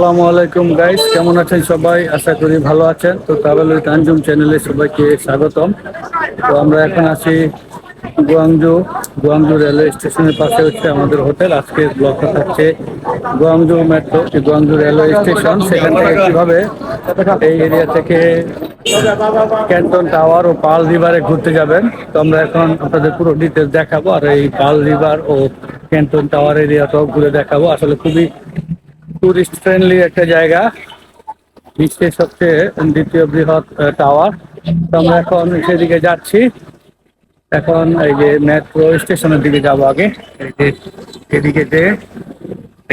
আসসালামু আলাইকুম গাইস কেমন আছেন সবাই? আশা করি ভালো আছেন। তো ট্রাভেল উইথ আঞ্জুম চ্যানেলে সবাইকে স্বাগতম। তো আমরা এখন আছি গুয়াংজু। গুয়াংজু রেলওয়ে স্টেশনের পাশে হচ্ছে আমাদের হোটেল আজকে ব্লকটা থাকছে Guangzhou metro Guangzhou railway station সেখান থেকে কীভাবে এই এরিয়া থেকে ক্যান্টন টাওয়ার ও পাল রিভারে ঘুরতে যাবেন। তো আমরা এখন আপনাদের পুরো ডিটেলস দেখাবো। আর এই পাল রিভার ও ক্যান্টন টাওয়ার এরিয়াটাও ঘুরে দেখাবো। আসলে খুবই টুরিস্ট ফ্রেন্ডলি একটা জায়গা। বিশ্বের সবচেয়ে দ্বিতীয় বৃহৎ টাওয়ার তো আমরা এখন সেদিকে যাচ্ছি। এখন এই যে মেট্রো স্টেশনের দিকে যাব আগে। এই যে এদিকে যে,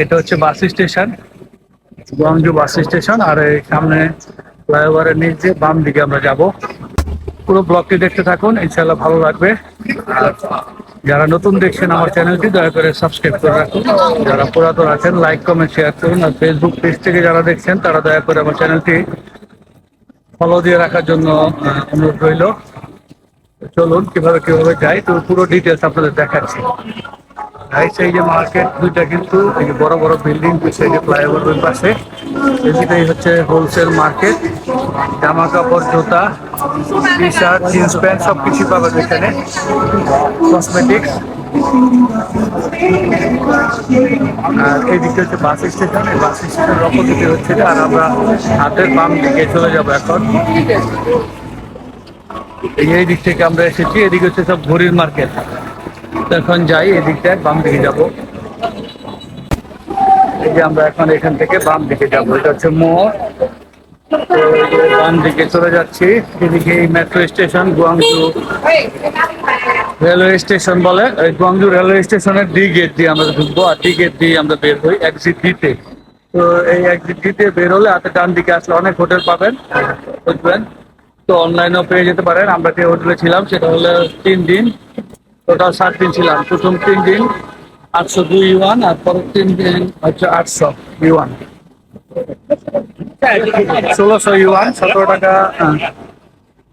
এটা হচ্ছে bus station Guangzhou bus station আর এই সামনে ফ্লাইওভারের নিচ দিয়ে বাম দিকে আমরা যাব। পুরো ব্লগটি দেখতে থাকুন ইনশাল্লাহ ভালো লাগবে। আর যারা নতুন দেখছেন আমার চ্যানেলটি, দয়া করে সাবস্ক্রাইব করে রাখুন। যারা পুরাতন আছেন লাইক কমেন্ট শেয়ার করুন। আর ফেসবুক পেজ থেকে যারা দেখছেন, তারা দয়া করে আমার চ্যানেলটি ফলো দিয়ে রাখার জন্য অনুরোধ রইল। চলুন, কীভাবে কীভাবে যাই? তো পুরো ডিটেলস আপনাদের দেখাচ্ছি। রাইট সাইডে মার্কেট দুইটা কিন্তু, এই যে বড় বড় বিল্ডিং দুই সাইডে ফ্লাইওভার পাশে। এদিকেই হচ্ছে হোলসেল মার্কেট জামা কাপড় জুতা টি শার্ট জিন্স প্যান্ট সব কিছু পাবেন এখানে। কসমেটিক্স আর এই হচ্ছে বাস স্টেশন বাস স্টেশনের অপোজিটে হচ্ছে আর আমরা হাতের বাম দিকে চলে যাব এখন। এই দিক থেকে আমরা এসেছি, এদিকে হচ্ছে সব ঘড়ির মার্কেট এখন যাই এদিকটায় বাম দিকে যাব। এই যে আমরা এখন এখান থেকে বাম দিকে যাব, এটা হচ্ছে মোড় বাম দিকে চলে যাচ্ছি। এদিকে metro station Guangzhou. Railway station বলে। গুয়াংজু রেলওয়ে স্টেশনের ডি গেট দিয়ে আমরা ঢুকবো আর ডি গেট দিয়ে আমরা বের হই এক্সিট দিতে তো। এই এক্সিট দিতে বের হলে হাতে ডান দিকে আসলে অনেক হোটেল পাবেন। বুঝবেন তো অনলাইনেও পেয়ে যেতে পারেন। আমরা যে হোটেলে ছিলাম সেটা হলো তিন দিন। টোটাল সাত দিন ছিলাম। প্রথম তিন দিন আটশো দুই ইউয়ান আর পরের তিন দিন হচ্ছে আটশো ইউয়ান ষোলোশো ইউয়ান, সতেরো টাকা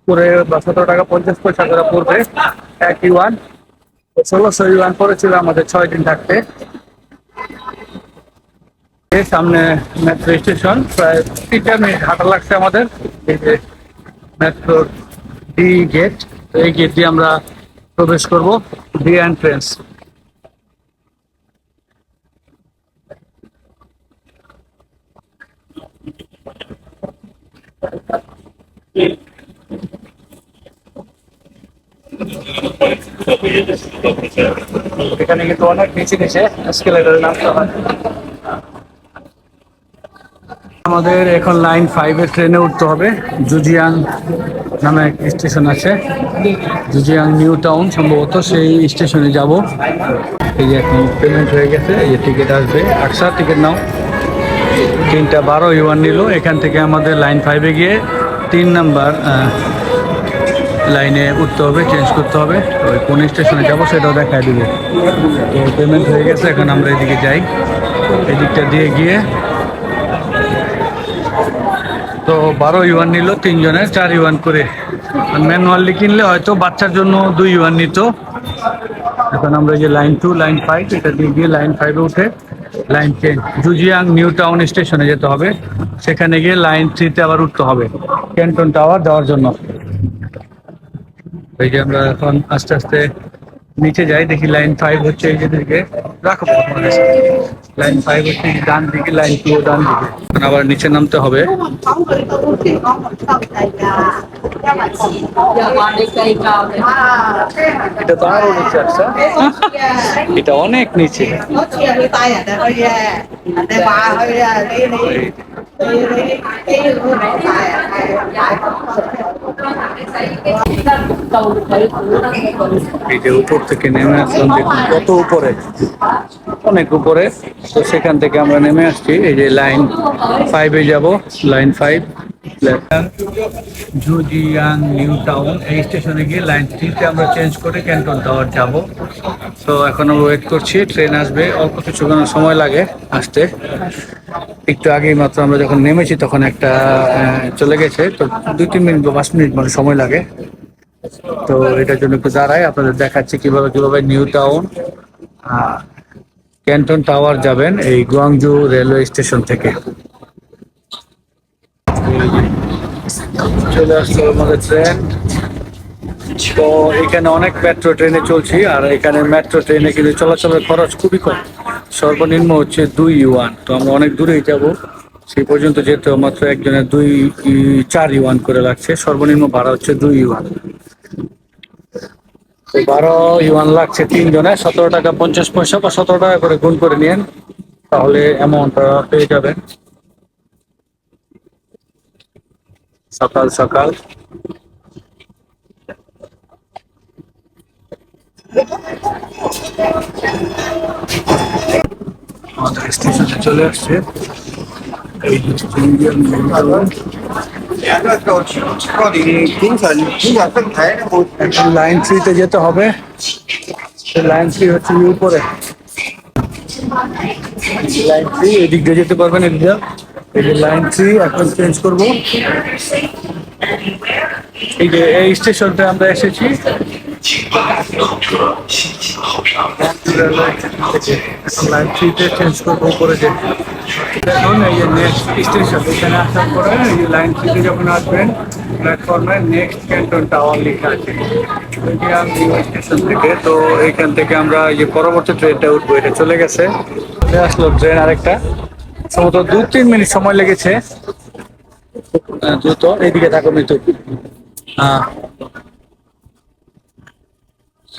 করে বা সতেরো টাকা পঞ্চাশ পয়সা করে পড়বে এক ইউয়ান। ষোলোশো ইউয়ান পড়েছিল আমাদের ছয় দিন থাকতে। সামনে মেট্রো স্টেশন প্রায় তিনটা মিনিট হাঁটা লাগছে আমাদের। এই যে মেট্রো ডি গেট এই গেট দিয়ে আমরা প্রবেশ করব ডি এন্ট্রেন্স এখানে কিন্তু অনেক নিচে নিচে স্কেলেটারে নামতে হয়। আমাদের এখন লাইন ফাইভের ট্রেনে উঠতে হবে। জুজিয়াং নামে এক স্টেশন আছে। জুজিয়াং নিউ টাউন সম্ভবত সেই স্টেশনে যাব। এই যে এখন পেমেন্ট হয়ে গেছে, এই যে টিকিট আসবে। আকসা টিকিট নাও। তিনটা বারো ইউয়ান নিল। এখান থেকে আমাদের লাইন ফাইভে গিয়ে তিন নাম্বার লাইনে উঠতে হবে চেঞ্জ করতে হবে। ওই কোন স্টেশনে যাব সেটাও দেখায় দিব। তো পেমেন্ট হয়ে গেছে, এখন আমরা এদিকে যাই। এদিকটা দিয়ে গিয়ে তো বারো ইউয়ান নিল তিনজনের চার ইউয়ান করে। ম্যানুয়ালি কিনলে হয়তো বাচ্চার জন্য দুই ইউয়ান নিত। এখন আমরা যে লাইন টু লাইন ফাইভ এটা দিয়ে গিয়ে লাইন ফাইভে উঠে line ten Zhujiang, new town স্টেশনে যেতে হবে। সেখানে গিয়ে লাইন থ্রিতে আবার উঠতে হবে ক্যান্টন টাওয়ার যাওয়ার জন্য। এই যে আমরা এখন আস্তে আস্তে নিচে যাই, দেখি লাইন ফাইভ হচ্ছে এই যে দিকে। রাখো লাইন ফাইভ হচ্ছে ডান দিকে, লাইন টু ডান দিকে। আবার নিচে নামতে হবে। এটা তো আরও নিচে আসছে এটা অনেক নিচে। এই যে উপর থেকে নেমে আসলাম, দেখুন কত উপরে। অনেক উপরে। তো সেখান থেকে আমরা নেমে আসছি। এই যে লাইন ফাইভে যাব। Line five Zhujiang new town এই স্টেশনে গিয়ে লাইন থ্রিতে আমরা চেঞ্জ করে ক্যান্টন টাওয়ার যাব। তো এখন আমরা ওয়েট করছি ট্রেন আসবে। অল্প কিছুক্ষণ সময় লাগে আসতে। একটু আগেই মাত্র আমরা যখন নেমেছি তখন একটা চলে গেছে। তো দুই তিন মিনিট বা পাঁচ মিনিট মানে সময় লাগে। তো এটার জন্য একটু দাঁড়াই, আপনাদের দেখাচ্ছি কীভাবে কীভাবে নিউ টাউন ক্যান্টন টাওয়ার যাবেন এই গুয়াংজু রেলওয়ে স্টেশন থেকে। চলে আসলো আমাদের ট্রেন। তো এখানে অনেক মেট্রো ট্রেনে চলছি, আর এখানে মেট্রো ট্রেনে কিন্তু চলাচলের খরচ খুবই কম। সর্বনিম্ন হচ্ছে দুই ইউয়ান। তো আমরা অনেক দূরেই যাব। সেই পর্যন্ত যেতে মাত্র একজনের দুই চার ইউয়ান করে লাগছে, সর্বনিম্ন ভাড়া হচ্ছে দুই ইউয়ান। তো বারো ইউয়ান লাগছে তিনজনে, সতেরো টাকা পঞ্চাশ পয়সা বা সতেরো টাকা করে গুণ করে নিন তাহলে অ্যামাউন্টটা পেয়ে যাবেন। সকাল সকাল। আমাদের চলে আসছে। এই ইন্ডিয়ান এখন লাইন থ্রিতে যেতে হবে। লাইন থ্রি হচ্ছে উপরে। লাইন থ্রি এদিক দিয়ে যেতে পারবেন এদিক। এই যে লাইন থ্রি এখন চেঞ্জ করব। এই যে এই স্টেশনটা আমরা এসেছি। লাইন থ্রিতে চেঞ্জ করব, উপরে যে দেখুন, এই যে নেক্সট স্টেশন এখানে আসার পরে এই থ্রিতে যখন আসবেন প্ল্যাটফর্মে নেক্সট ক্যান্টন টাওয়ার লেখা আছে। স্টেশন থেকে, তো এইখান থেকে আমরা এই যে পরবর্তী ট্রেনটা উঠবো, এটা চলে গেছে। চলে আসলো ট্রেন আরেকটা। সম্ভবত দু তিন মিনিট সময় লেগেছে। দ্রুত এইদিকে থাকো মৃত্যু হ্যাঁ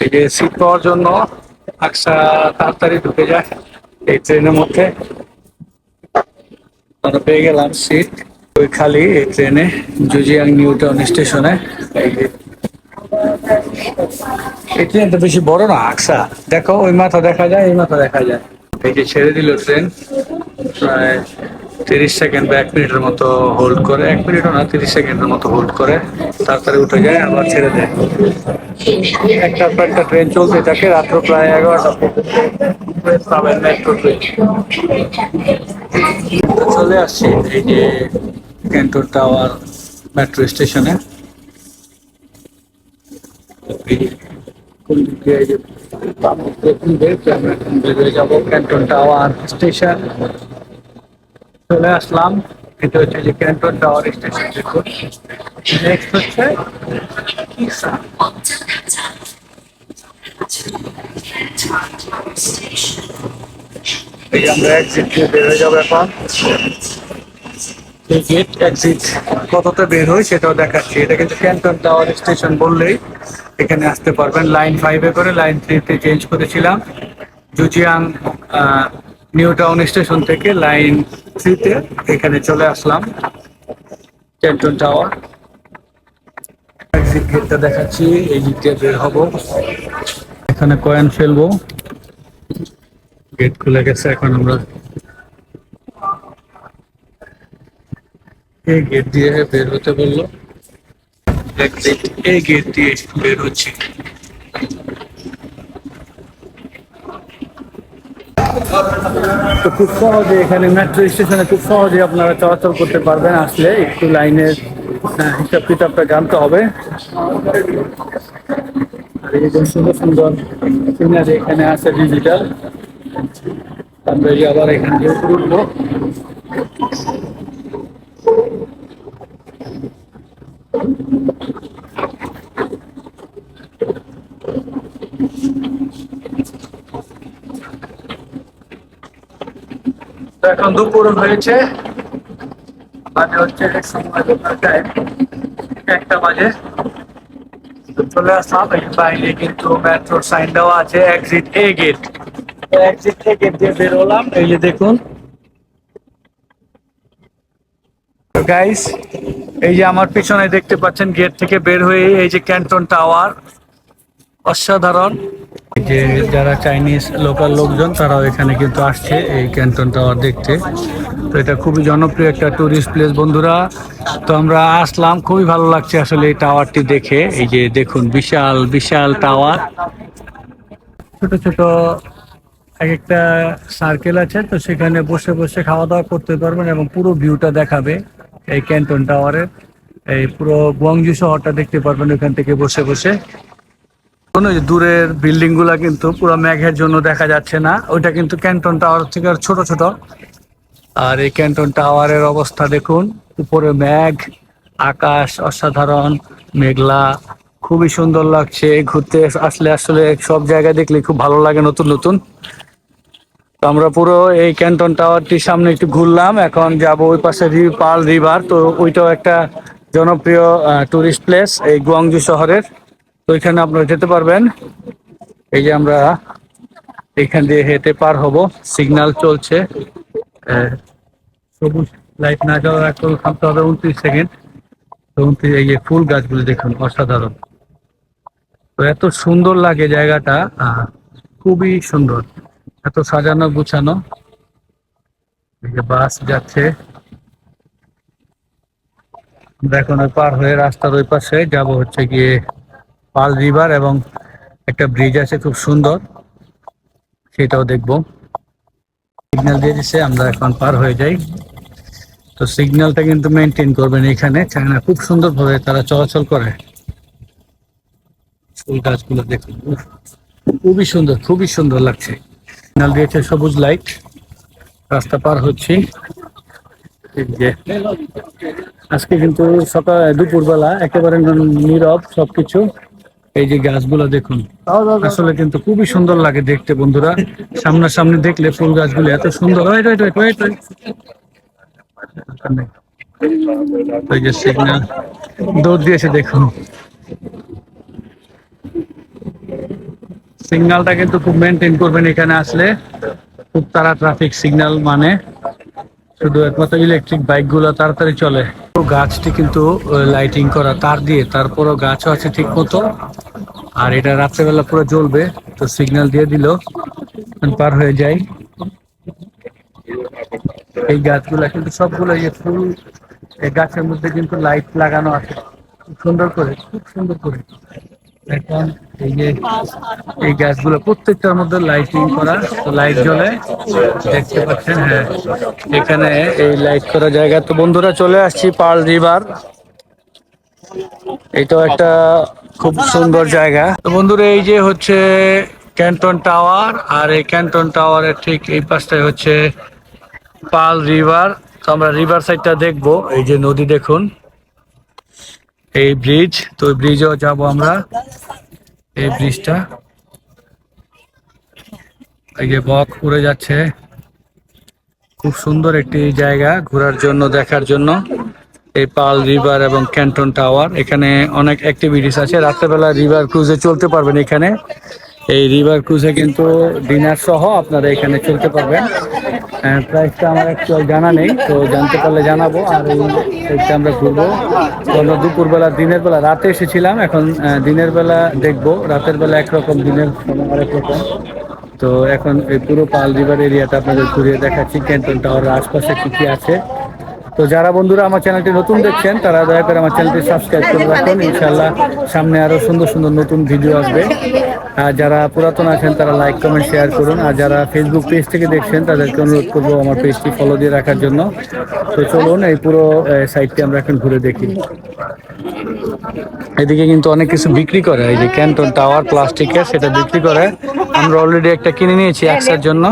এই যে সিট পাওয়ার জন্য আকসা তাড়াতাড়ি ঢুকে যায় এই ট্রেনের মধ্যে। আমরা পেয়ে গেলাম সিট ওই খালি এই ট্রেনে জুজিয়াং নিউ টাউন স্টেশনে এই যে। এই ট্রেনটা বেশি বড় না আকসা দেখো, ওই মাথা দেখা যায়, এই মাথা দেখা যায়। এই যে ছেড়ে দিল ট্রেন প্রায় তিরিশ সেকেন্ড বা এক মিনিটের মতো হোল্ড করে এক মিনিটও না তিরিশ সেকেন্ডের মতো হোল্ড করে তারপরে উঠে যায় আবার ছেড়ে দেয়। একটার পর একটা ট্রেন চলতে থাকে রাত্র প্রায় এগারোটা মেট্রো ট্রেন চলে আসছি এই যে ক্যান্টন টাওয়ার মেট্রো স্টেশনে এই যে কোন দিক এই যে বাম দিক দিয়ে খুলবে, তো আমরা এখন বেরিয়ে যাব ক্যান্টন টাওয়ার স্টেশন চলে আসলাম। এটা হচ্ছে যে ক্যান্টন টাওয়ার স্টেশন নেক্সট হচ্ছে এই আমরা এক্সিট দিয়ে বের হয়ে যাব এখন। এক্সিট বের হয় সেটাও দেখাচ্ছি। এটা কিন্তু ক্যান্টন টাওয়ার স্টেশন বললেই এখানে আসতে পারবেন। লাইন ফাইভে করে লাইন থ্রিতে চেঞ্জ করেছিলাম। জুজিয়াং নিউ টাউন স্টেশন থেকে লাইন থ্রিতে এখানে চলে আসলাম। ক্যান্টন টাওয়ার এক্সিট গেটটা দেখাচ্ছি, এই দিক দিয়ে বের হব। এখানে কয়েন ফেলব। গেট খুলে গেছে, এখন আমরা এই গেট দিয়ে বের হতে বলল। এক্সিট এই গেট দিয়ে বের হচ্ছে। তো খুব সহজে এখানে মেট্রো স্টেশনে খুব সহজে আপনারা চলাচল করতে পারবেন আসলে। একটু লাইনের হিসাব কিতাবটা জানতে হবে। আর এই যে সুন্দর সুন্দর সিনারি এখানে আছে ডিজিটাল আমরা আবার এখান উপরে উঠবো। এখন দুপুর হয়েছে। বাজে হচ্ছে সময় টাইম একটা বাজে। চলে আসলাম। এই বাইরে কিন্তু মেট্রোর সাইন দেওয়া আছে exit A gate exit A gate দিয়ে বের হলাম। এই যে দেখুন। গাইস এই যে আমার পিছনে দেখতে পাচ্ছেন গেট থেকে বের হয়ে এই যে ক্যান্টন টাওয়ার অসাধারণ। যে যারা চাইনিজ লোকাল লোকজন, তারাও এখানে কিন্তু আসছে এই ক্যান্টন টাওয়ার দেখতে। তো এটা খুবই জনপ্রিয় একটা টুরিস্ট প্লেস বন্ধুরা। তো আমরা আসলাম, খুবই ভালো লাগছে আসলে এই টাওয়ারটি দেখে। এই যে দেখুন, বিশাল বিশাল টাওয়ার ছোট ছোট এক একটা সার্কেল আছে, তো সেখানে বসে বসে খাওয়া দাওয়া করতে পারবেন এবং পুরো ভিউটা দেখাবে এই ক্যান্টন টাওয়ারের এই পুরো গুয়াংজু শহরটা দেখতে পারবেন ওখান থেকে বসে বসে। কোনো দূরের বিল্ডিংগুলা কিন্তু পুরো মেঘের জন্য দেখা যাচ্ছে না। ওইটা কিন্তু ক্যান্টন টাওয়ার থেকে ছোট ছোট। আর এই ক্যান্টন টাওয়ারের অবস্থা দেখুন, উপরে মেঘ, আকাশ অসাধারণ, মেঘলা, খুবই সুন্দর লাগছে। ঘুরতে আসলে আসলে সব জায়গা দেখলে খুব ভালো লাগে নতুন নতুন। তো আমরা পুরো এই ক্যান্টন টাওয়ারটির সামনে একটু ঘুরলাম। এখন যাব ওই পাশে পার্ল রিভার তো ওইটাও একটা জনপ্রিয় টুরিস্ট প্লেস এই গুয়াংজু শহরের। তো ওইখানে আপনারা যেতে পারবেন। এই যে আমরা এখান দিয়ে হেঁটে পার হব। সিগন্যাল চলছে। সবুজ লাইট না যাওয়ার আগ থামতে হবে উনত্রিশ সেকেন্ড। তো উনত্রিশ, এই যে ফুল গাছগুলো দেখুন, অসাধারণ। তো এত সুন্দর লাগে জায়গাটা। খুবই সুন্দর। এত সাজানো গুছানো। বাস যাচ্ছে। আমরা এখন ওই পার হয়ে রাস্তার ওই পাশে যাব হচ্ছে গিয়ে পাল রিভার এবং একটা ব্রিজ আছে খুব সুন্দর। সেটাও দেখব। সিগন্যাল দিয়ে দিছে, আমরা এখন পার হয়ে যাই। তো সিগন্যালটা কিন্তু মেনটেন করবেন এখানে। চায়না খুব সুন্দরভাবে তারা চলাচল করে। ফুল গাছগুলো দেখুন। খুবই সুন্দর খুবই সুন্দর লাগছে। সিগন্যাল দিয়েছে সবুজ লাইট। রাস্তা পার হচ্ছি। আজকে কিন্তু সকাল, দুপুরবেলা একেবারে নীরব সবকিছু। এই যে গাছগুলো দেখুন আসলে কিন্তু খুবই সুন্দর লাগে দেখতে বন্ধুরা। সামনাসামনি দেখলে ফুল গাছগুলো এত সুন্দর। ওয়েট ওয়েট ওয়েট ওয়েট ওই যে সিগন্যাল দৌড় দিয়েছে দেখুন। সিগন্যালটা কিন্তু খুব মেনটেন করবেন এখানে আসলে। খুব তারা ট্রাফিক সিগন্যাল মানে। শুধু একমাত্র ইলেকট্রিক বাইকগুলো তাড়াতাড়ি চলে। গাছটি কিন্তু লাইটিং করা তার দিয়ে, তারপরও গাছও আছে ঠিক মতো। আর এটা রাত্রেবেলা পুরো জ্বলবে, তো সিগন্যাল দিয়ে দিল পার হয়ে যায় এই গাছগুলা কিন্তু সবগুলো এই যে ফুল, এই গাছের মধ্যে কিন্তু লাইট লাগানো আছে। সুন্দর করে, খুব সুন্দর করে। এখন এই যে এই গাছগুলো প্রত্যেকটার মধ্যে লাইটিং করা, তো লাইট জ্বলে। দেখতে পাচ্ছেন হ্যাঁ। এখানে এই লাইট করা জায়গা, তো বন্ধুরা চলে আসছি পার্ল রিভার। এটাও একটা খুব সুন্দর জায়গা। তো বন্ধুরা, এই যে হচ্ছে ক্যান্টন টাওয়ার, আর এই ক্যান্টন টাওয়ারের ঠিক এই পাশটায় হচ্ছে পাল রিভার। তো আমরা রিভার সাইডটা দেখব। এই যে নদী দেখুন। এই ব্রিজ তো ব্রিজেও যাব আমরা। এই ব্রিজটা এই যে বক উড়ে যাচ্ছে। খুব সুন্দর একটি জায়গা ঘোরার জন্য, দেখার জন্য। এই পাল রিভার এবং ক্যান্টন টাওয়ার এখানে অনেক অ্যাক্টিভিটিস আছে। রাত্রেবেলা রিভার ক্রুজে চলতে পারবেন এখানে। এই রিভার ক্রুজে কিন্তু ডিনার সহ আপনারা এখানে চলতে পারবেন। প্রাইসটা আমার অ্যাকচুয়াল জানা নেই, তো জানতে পারলে জানাব। আর এই আমরা ঘুরবো। আমরা দুপুরবেলা, দিনের বেলা, রাতে এসেছিলাম, এখন দিনের বেলা দেখব। রাতের বেলা একরকম, দিনের সময় আরেক রকম তো এখন এই পুরো পাল রিভার এরিয়াটা আপনাদের ঘুরিয়ে দেখাচ্ছি। ক্যান্টন টাওয়ারের আশপাশে কি কি আছে। তো যারা বন্ধুরা আমার চ্যানেলটি নতুন দেখছেন, তারা দয়া করে আমার চ্যানেলটি সাবস্ক্রাইব করে রাখুন। ইনশাল্লাহ সামনে আরও সুন্দর সুন্দর নতুন ভিডিও আসবে। আর যারা পুরাতন আছেন, তারা লাইক কমেন্ট শেয়ার করুন। আর যারা ফেসবুক পেজ থেকে দেখছেন, তাদেরকে অনুরোধ করব আমার পেজটি ফলো দিয়ে রাখার জন্য। তো চলুন, এই পুরো সাইটটি আমরা এখন ঘুরে দেখি। এদিকে কিন্তু অনেক কিছু বিক্রি করে। এই যে ক্যান্টন টাওয়ার প্লাস্টিকের সেটা বিক্রি করে। আমরা অলরেডি একটা কিনে নিয়েছি একসার জন্য।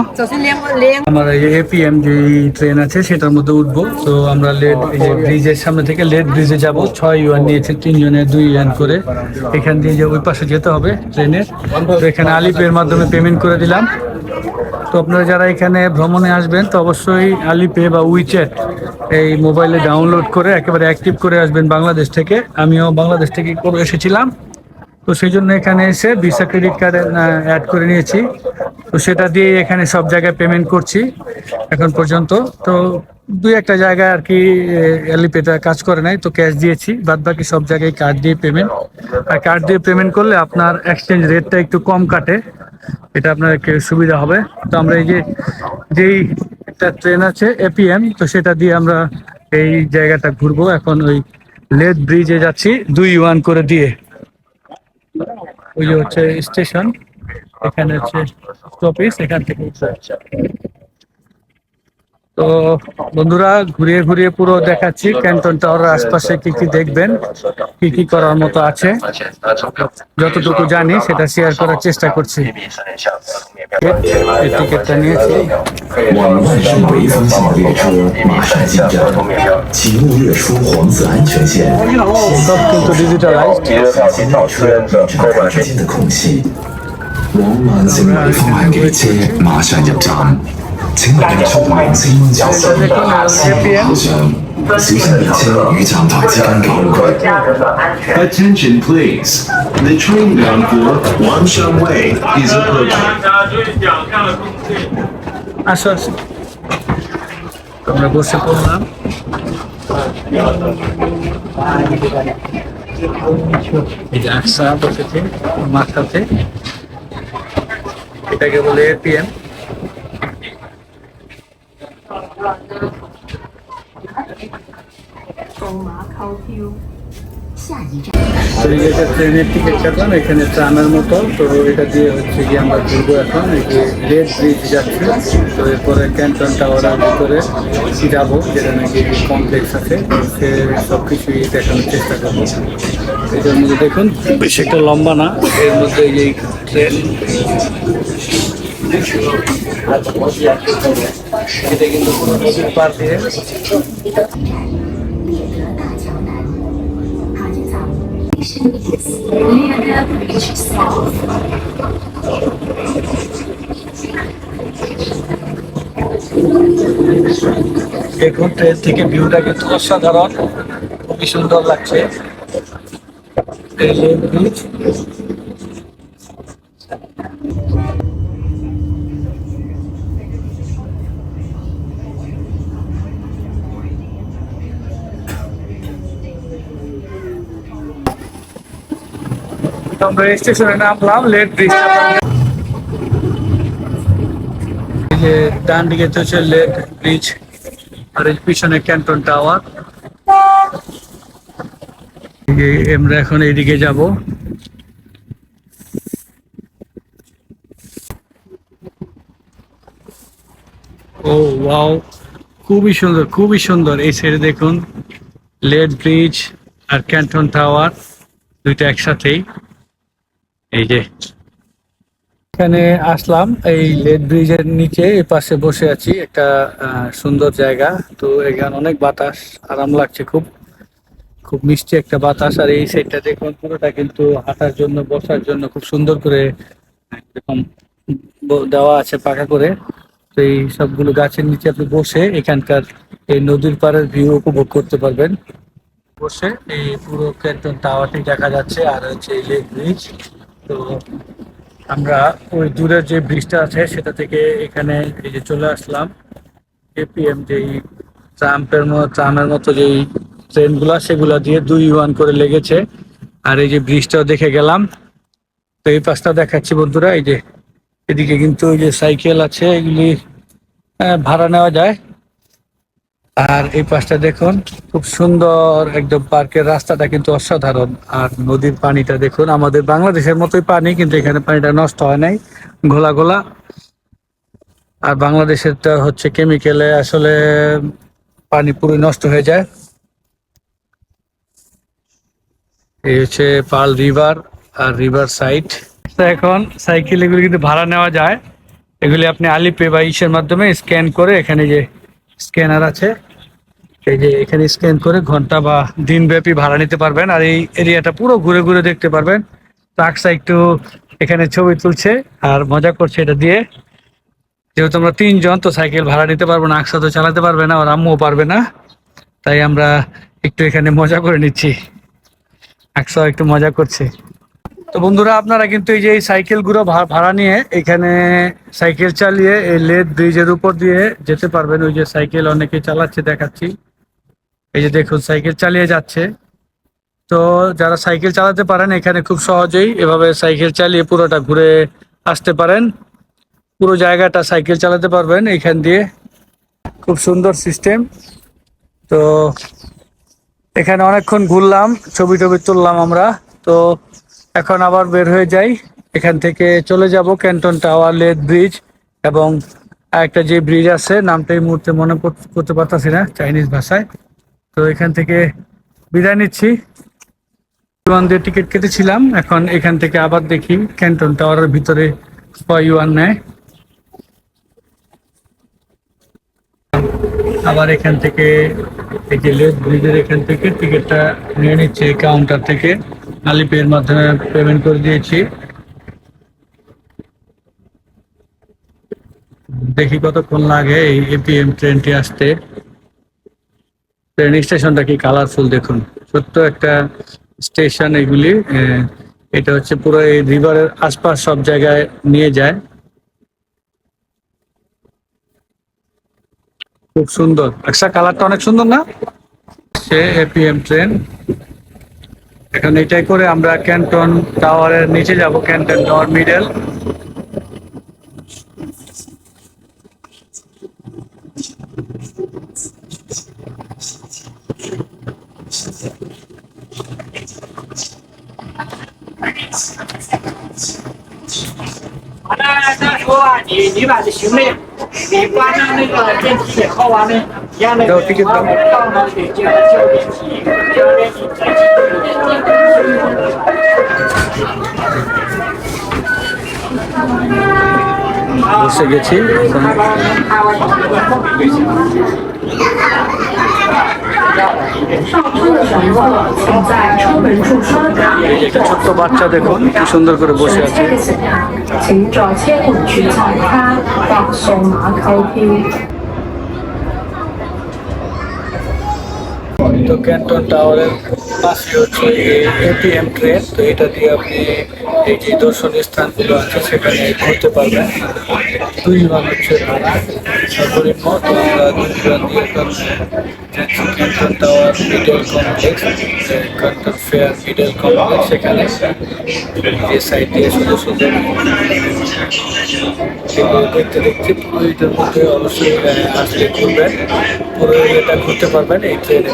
আমার এই এপিএম যে ট্রেন আছে সেটার মধ্যে উঠবো। তো আমরা লেট এই যে ব্রিজের সামনে থেকে লেট ব্রিজে যাব। ছয় ইউয়ান নিয়েছে তিনজনের দুই ইউয়ান করে। এখান দিয়ে যে ওই পাশে যেতে হবে ট্রেনের তো এখানে আলিপের মাধ্যমে পেমেন্ট করে দিলাম। তো আপনারা যারা এখানে ভ্রমণে আসবেন তো অবশ্যই আলিপে বা উইচ্যাট এই মোবাইলে ডাউনলোড করে একেবারে অ্যাক্টিভ করে আসবেন বাংলাদেশ থেকে। আমিও বাংলাদেশ থেকে করে এসেছিলাম। তো সেই জন্য এখানে এসে ভিসা ক্রেডিট কার্ড অ্যাড করে নিয়েছি। তো সেটা দিয়ে এখানে সব জায়গায় পেমেন্ট করছি এখন পর্যন্ত। তো দুই একটা জায়গায় আর কি এলিপেটা কাজ করে নাই, তো ক্যাশ দিয়েছি। বাদ বাকি সব জায়গায় কার্ড দিয়ে পেমেন্ট আর কার্ড দিয়ে পেমেন্ট করলে আপনার এক্সচেঞ্জ রেটটা একটু কম কাটে। এটা আপনার সুবিধা হবে। তো আমরা এই যে, যেই একটা ট্রেন আছে এপিএম তো সেটা দিয়ে আমরা এই জায়গাটা ঘুরবো। এখন ওই লেট ব্রিজে যাচ্ছি দুই ওয়ান করে দিয়ে। ওই যে হচ্ছে স্টেশন এখানে হচ্ছে স্টপেজ এখান থেকে। তো বন্ধুরা ঘুরিয়ে ঘুরিয়ে পুরো দেখাচ্ছি ক্যান্টন টাওয়ারের আশপাশে কি কি দেখবেন কি কি করার মতো আছে যতটুকু জানি সেটা শেয়ার করার চেষ্টা করছি এই টিকিটটা নিয়েছি 往万山潍方向列车马上进站，请勿越出黄色安全线， সব কিন্তু digitalized 先列车停车台之间的空隙。往万城潍方向嘅车马上入站， 请勿继续往青湾桥线前跑上，小心列车与站台之间嘅空隙。 Attention please. The train bound for Wanshan Way is approaching. আসো আসো আমরা বসে পড়লাম এই যে আকসা বসেছে আমার সাথে এটাকে বলে এপিএম এটা ট্রেনের টিকিট কাটলাম, এখানে ট্রামের মতো। তো এটা দিয়ে হচ্ছে কি আমরা ঘুরবো এখন রেড ব্রিজ যাচ্ছি। তো এরপরে ক্যান্টন টাওয়ারের ভিতরে যাব যেটা নাকি কমপ্লেক্স আছে। তো সে সব কিছুই দেখানোর চেষ্টা করব। এটার মধ্যে দেখুন, বেশি একটা লম্বা না, এর মধ্যে এই ট্রেন এটা কিন্তু নদীর পার দিয়ে। দেখুন ট্রেন থেকে ভিউটা কিন্তু অসাধারণ। খুবই সুন্দর লাগছে। আমরা নামলাম লেট ব্রিজ ডান দিকে তো হচ্ছে লেট ব্রিজ আর এই পিছনে ক্যান্টন টাওয়ার আমরা এখন এইদিকে যাব। ও ওয়াও খুবই সুন্দর খুবই সুন্দর। এই সাইডে দেখুন লেট ব্রিজ আর ক্যান্টন টাওয়ার দুইটা একসাথেই। এই যে। এখানে আসলাম, এই লেট ব্রিজের নিচে, এই পাশে বসে আছি, একটা সুন্দর জায়গা। তো এখানে অনেক বাতাস, আরাম লাগছে খুব। খুব মিষ্টি একটা বাতাস, আর এই সাইডটা দেখুন, পুরোটা কিন্তু হাঁটার জন্য, বসার জন্য খুব সুন্দর করে এরকম দেওয়া আছে পাকা করে। তো এই সবগুলো গাছের নিচে আপনি বসে এখানকার এই নদীর পাড়ের ভিউ উপভোগ করতে পারবেন। বসে এই পুরো ক্যান্টন টাওয়ারটি দেখা যাচ্ছে, আর হচ্ছে লেক ব্রিজ। তো আমরা ওই দূরের যে ব্রিজটা আছে, সেটা থেকে এখানে এই যে চলে আসলাম। এপিএম যেই ট্রাম্পের মতো ট্রামের মতো যেই ট্রেনগুলা, সেগুলা দিয়ে দুই ওয়ান করে লেগেছে। আর এই যে ব্রিজটাও দেখে গেলাম। তো এই পাশটা দেখাচ্ছি বন্ধুরা, এই যে এদিকে কিন্তু ওই যে সাইকেল আছে, এগুলি ভাড়া নেওয়া যায়। আর এই পাশটা দেখুন, খুব সুন্দর একদম পার্কের রাস্তাটা কিন্তু অসাধারণ। আর নদীর পানিটা দেখুন, আমাদের বাংলাদেশের মতোই পানি, কিন্তু এখানে পানিটা নষ্ট হয় নাই, ঘোলা ঘোলা। আর বাংলাদেশেরটা হচ্ছে কেমিক্যালে আসলে পানি পুরো নষ্ট হয়ে যায়। এই হচ্ছে পাল রিভার আর রিভার সাইড এখন সাইকেল এগুলি কিন্তু ভাড়া নেওয়া যায়। এগুলি আপনি আলিপে বা ইসের মাধ্যমে স্ক্যান করে এখানে যে স্ক্যানার আছে। এই যে এখানে স্ক্যান করে ঘণ্টা বা দিনব্যাপী ভাড়া নিতে পারবেন। আর এই এরিয়াটা পুরো ঘুরে ঘুরে দেখতে পারবেন। তো আকসা একটু এখানে ছবি তুলছে আর মজা করছে এটা দিয়ে। যেহেতু আমরা তিনজন, তো সাইকেল ভাড়া নিতে পারব না আকসা তো চালাতে পারবে না আর আম্মুও পারবে না। তাই আমরা একটু এখানে মজা করে নিচ্ছি। আকসাও একটু মজা করছে। তো বন্ধুরা, আপনারা কিন্তু এই যে এই সাইকেলগুলো ভাড়া নিয়ে এখানে সাইকেল চালিয়ে এই লেদ ব্রিজের উপর দিয়ে যেতে পারবেন। ওই যে সাইকেল অনেকে চালাচ্ছে, দেখাচ্ছি। এই যে দেখুন, সাইকেল চালিয়ে যাচ্ছে। তো যারা সাইকেল চালাতে পারেন, এখানে খুব সহজেই এভাবে সাইকেল চালিয়ে পুরোটা ঘুরে আসতে পারেন। পুরো জায়গাটা সাইকেল চালাতে পারবেন এখান দিয়ে। খুব সুন্দর সিস্টেম। তো এখানে অনেকক্ষণ ঘুরলাম, ছবি টবি তুললাম আমরা। তো এখন আবার বের হয়ে যাই। এখান থেকে চলে যাব ক্যান্টন টাওয়ার লেদ ব্রিজ এবং একটা যে ব্রিজ আছে, নামটা এই মুহূর্তে মনে করতে পারতাছি না, চাইনিজ ভাষায়। তো এখান থেকে বিদায় নিচ্ছি। ইউয়ান দিয়ে টিকিট কেটেছিলাম, এখন এখান থেকে আবার দেখি ক্যান্টন টাওয়ারের ভিতরে কয় ইউয়ান নেয়। আবার এখান থেকে এই যে লেস ব্রিজের এখান থেকে টিকিটটা নিয়ে নিচ্ছে কাউন্টার থেকে। আলিপে এর মাধ্যমে পেমেন্ট করে দিয়েছি। দেখি কতক্ষণ লাগে এই এপিএম ট্রেনটি আসতে। ট্রেন স্টেশনটা কি কালারফুল দেখুন। ছোট্ট একটা স্টেশন এগুলি এটা হচ্ছে পুরো এই রিভারের আশপাশ সব জায়গায় নিয়ে যায়। খুব সুন্দর। আচ্ছা কালারটা অনেক সুন্দর না? সে এপিএম ট্রেন এখন এটাই করে আমরা ক্যান্টন টাওয়ারের নিচে যাব ক্যান্টন টাওয়ার মিডল那他说啊，你你把这行李，你关上那个电梯以后啊，那让那个有这个到那里叫叫电 বসে গেছি একটা ছোট্ট বাচ্চা দেখুন কি সুন্দর করে বসে আছে। তো ক্যান্টন টাওয়ারের পাশে হচ্ছে এটিএম ট্রেন তো এটা দিয়ে আপনি এই যে দর্শনীয় স্থানগুলো আছে সেখানে ঘুরতে পারবেন। দুই বার হচ্ছে ভাড়া Canton tower middle complex Canton fair middle complex সেখানে যে সাইড দিয়ে সুন্দর সুন্দর দেখতে দেখতে পুরো এটার মধ্যে অবশ্যই আসলে ঘুরবেন। পুরো এটা ঘুরতে পারবেন, এই ট্রেনে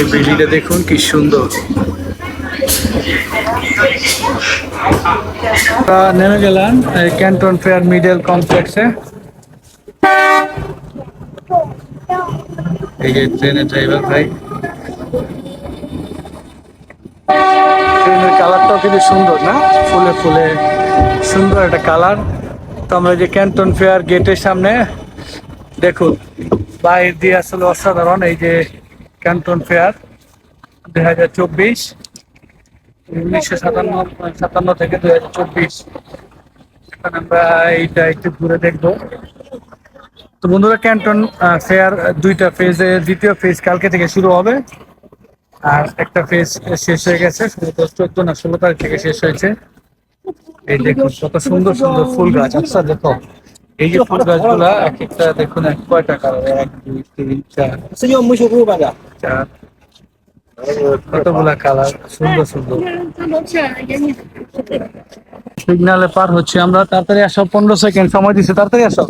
এই বিল্ডিংটা দেখুন, কি সুন্দর। নেমে গেলাম ক্যান্টন ফেয়ার মিডল কমপ্লেক্সে এই যে ট্রেনের ড্রাইভার ভাই। ট্রেনের কালারটাও কিন্তু সুন্দর, না? ফুলে ফুলে সুন্দর একটা কালার তো আমরা যে ক্যান্টন ফেয়ার গেটের সামনে দেখুন বাইরে দিয়ে আসলে অসাধারণ, এই যে ক্যান্টন ফেয়ার দুই হাজার চব্বিশ, উনিশশো সাতান্ন সাতান্ন থেকে দুই হাজার চব্বিশ। এখন আমরা এইটা একটু ঘুরে দেখব। তো বন্ধুরা ক্যান্টন ফেয়ার দুইটা ফেজে দ্বিতীয় ফেজ কালকে থেকে শুরু হবে। আর একটা ফেজ শেষ হয়ে গেছে চোদ্দ না, ষোলো তারিখ থেকে শেষ হয়েছে। এই দেখুন, কত সুন্দর সুন্দর ফুল গাছ আচ্ছা দেখো। এই যে ফুল গাছগুলা এক একটা দেখুন এক কয়টা কালার? এক দুই তিন চার চার কতগুলা কালার? সুন্দর সুন্দর। সিগনালে পার হচ্ছে আমরা তাড়াতাড়ি আসো পনেরো সেকেন্ড সময় দিচ্ছে তাড়াতাড়ি আসো।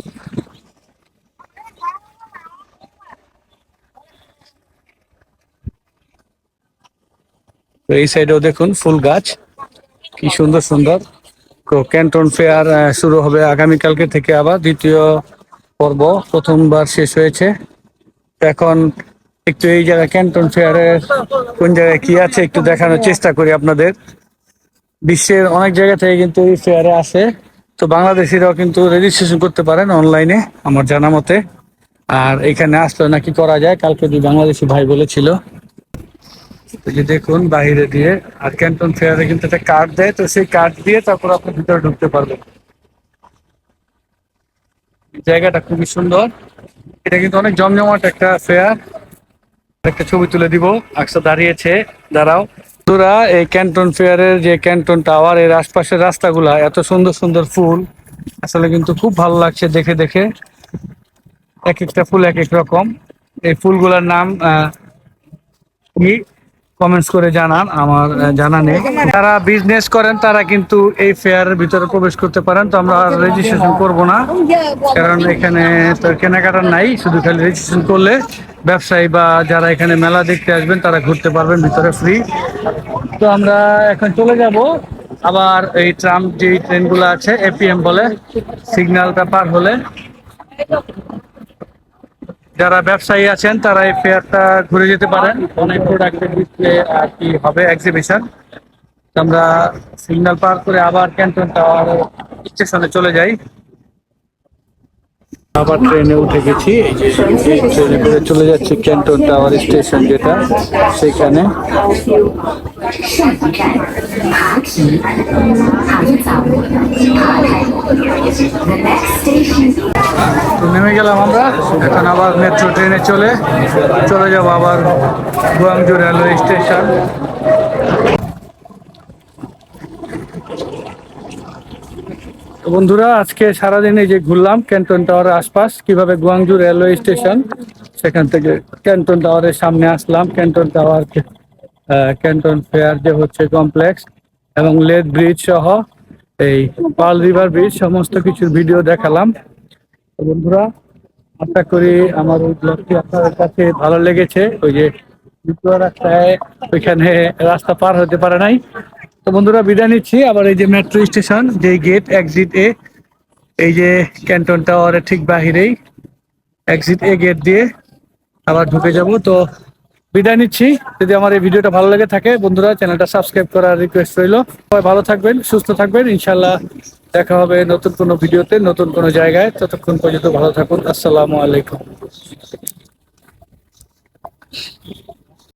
তো এই সাইডেও দেখুন ফুল গাছ। কি সুন্দর সুন্দর। তো ক্যান্টন ফেয়ার শুরু হবে আগামীকালকে থেকে আবার দ্বিতীয় পর্ব। প্রথমবার শেষ হয়েছে। এখন একটু এই জায়গায় ক্যান্টন ফেয়ারের কোন জায়গায় কি আছে একটু দেখানোর চেষ্টা করি আপনাদের। বিশ্বের অনেক জায়গা থেকে কিন্তু এই ফেয়ারে আসে। তো বাংলাদেশিরাও কিন্তু রেজিস্ট্রেশন করতে পারেন অনলাইনে আমার জানা মতে। আর এখানে আসলে নাকি করা যায়। কালকে দুই বাংলাদেশি ভাই বলেছিল। যে দেখুন বাইরে দিয়ে। আর ক্যান্টন ফেয়ারে কিন্তু একটা কার্ড দেয় তো সেই কার্ড দিয়ে তারপর আপনি ভিতরে ঢুকতে পারবেন। জায়গাটা খুবই সুন্দর। এটা কিন্তু অনেক জমজমাট একটা ফেয়ার একটা ছবি তুলে দিব। আকসা দাঁড়িয়েছে দাঁড়াও। তোরা এই ক্যান্টন ফেয়ারের যে ক্যান্টন টাওয়ার এর আশপাশের রাস্তাগুলা এত সুন্দর সুন্দর ফুল। আসলে কিন্তু খুব ভালো লাগছে দেখে দেখে। এক একটা ফুল এক এক রকম। এই ফুলগুলোর নাম আহ, কমেন্টস করে জানান, আমার জানা নেই। যারা বিজনেস করেন, তারা কিন্তু এই ফেয়ারের ভিতরে প্রবেশ করতে পারেন, তো আমরা আর রেজিস্ট্রেশন করব না, কারণ এখানে তো কেনাকাটা নাই, শুধু খালি রেজিস্ট্রেশন করলে ব্যবসায়ী বা যারা এখানে মেলা দেখতে আসবেন, তারা ঘুরতে পারবেন ভিতরে ফ্রি তো আমরা এখন চলে যাব, আবার এই ট্রাম যে ট্রেনগুলো আছে এপিএম বলে সিগন্যালটা পার হলে। যারা ব্যবসায়ী আছেন, তারা এই ফেয়ারটা ঘুরে যেতে পারেন। অনেক প্রোডাক্টের ডিসপ্লে আর কি হবে? এক্সিবিশন আমরা সিগন্যাল পার করে আবার ক্যান্টন টাওয়ার স্টেশনে চলে যাই। আবার ট্রেনে উঠে গেছি ট্রেনে করে চলে যাচ্ছি ক্যান্টন টাওয়ার স্টেশন যেটা, সেখানে। নেমে গেলাম আমরা, এখন আবার মেট্রো ট্রেনে চলে চলে যাব আবার গুয়াংজু রেলওয়ে স্টেশন। বন্ধুরা, আজকে সারাদিন এই যে ঘুরলাম ক্যান্টন টাওয়ারের আশপাশ, কীভাবে গুয়াংজু রেলওয়ে স্টেশন, সেখান থেকে ক্যান্টন টাওয়ারের সামনে আসলাম। ক্যান্টন টাওয়ার ক্যান্টন ফেয়ার যে হচ্ছে কমপ্লেক্স এবং লেদ ব্রিজ সহ এই পাল রিভার ব্রিজ সমস্ত কিছুর ভিডিও দেখালাম। বন্ধুরা, আশা করি আমার ওই ব্লগটি আপনাদের কাছে ভালো লেগেছে। ওই যে রাস্তায় ওইখানে রাস্তা পার হতে পারে নাই। তো বন্ধুরা বিদায় নিচ্ছি। আবার এই যে মেট্রো স্টেশন যে গেট এক্সিট এ এই যে ক্যান্টন টাওয়ারের ঠিক বাহিরেই এক্সিট এ গেট দিয়ে আবার ঢুকে যাব। তো বিদায় নিচ্ছি। যদি আমার এই ভিডিওটা ভালো লেগে থাকে, বন্ধুরা, চ্যানেলটা সাবস্ক্রাইব করার রিকোয়েস্ট রইল। সবাই ভালো থাকবেন, সুস্থ থাকবেন। ইনশাল্লাহ দেখা হবে নতুন কোনো ভিডিওতে, নতুন কোনো জায়গায়। ততক্ষণ পর্যন্ত ভালো থাকুন। আসসালামু আলাইকুম।